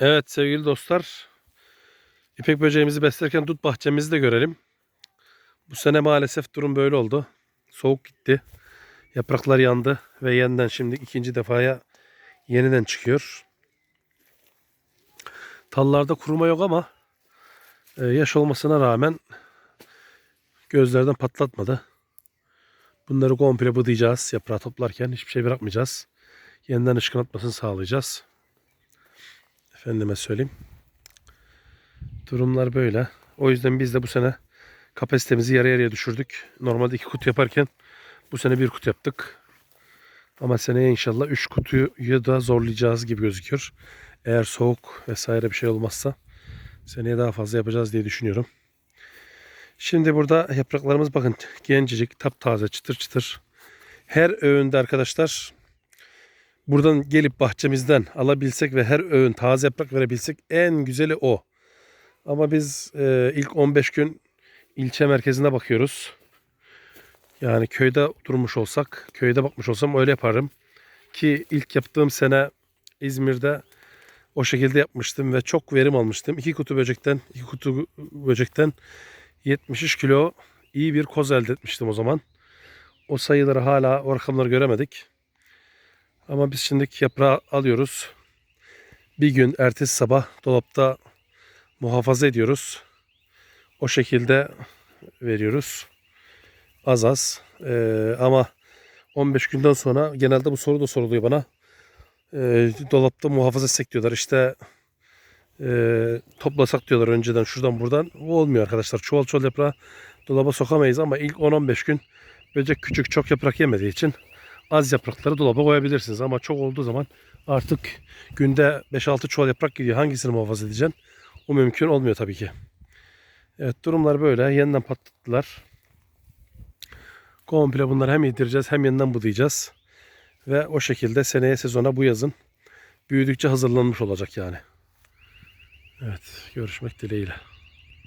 Evet sevgili dostlar. İpek böceğimizi beslerken dut bahçemizi de görelim. Bu sene maalesef durum böyle oldu. Soğuk gitti. Yapraklar yandı ve yeniden şimdi ikinci defaya yeniden çıkıyor. Tallarda kuruma yok ama e, yaş olmasına rağmen gözlerden patlatmadı. Bunları komple budayacağız yaprağı toplarken hiçbir şey bırakmayacağız. Yeniden ışkın atmasını sağlayacağız. Efendime söyleyeyim. Durumlar böyle. O yüzden biz de bu sene kapasitemizi yarı yarıya düşürdük. Normalde iki kutu yaparken bu sene bir kutu yaptık. Ama seneye inşallah üç kutuyu da zorlayacağız gibi gözüküyor. Eğer soğuk vesaire bir şey olmazsa seneye daha fazla yapacağız diye düşünüyorum. Şimdi burada yapraklarımız bakın gencecik, taptaze, çıtır çıtır. Her öğünde arkadaşlar buradan gelip bahçemizden alabilsek ve her öğün taze yaprak verebilsek en güzeli o. Ama biz e, ilk 15 gün ilçe merkezine bakıyoruz. Yani köyde durmuş olsak, köyde bakmış olsam öyle yaparım. Ki ilk yaptığım sene İzmir'de o şekilde yapmıştım ve çok verim almıştım. İki kutu böcekten, iki kutu böcekten 73 kilo iyi bir koz elde etmiştim o zaman. O sayıları hala, o rakamları göremedik. Ama biz şimdi yaprağı alıyoruz. Bir gün ertesi sabah dolapta muhafaza ediyoruz. O şekilde veriyoruz. Az az. Ee, ama 15 günden sonra genelde bu soru da soruluyor bana. Ee, dolapta muhafaza etsek diyorlar. İşte e, toplasak diyorlar önceden şuradan buradan. O olmuyor arkadaşlar. Çuval çuval yaprağı dolaba sokamayız ama ilk 10-15 gün böcek küçük çok yaprak yemediği için az yaprakları dolaba koyabilirsiniz. Ama çok olduğu zaman artık günde 5-6 çuval yaprak gidiyor. Hangisini muhafaza edeceksin? O mümkün olmuyor tabii ki. Evet durumlar böyle. Yeniden patlattılar. Komple bunları hem yedireceğiz hem yeniden budayacağız. Ve o şekilde seneye sezona bu yazın büyüdükçe hazırlanmış olacak yani. Evet görüşmek dileğiyle.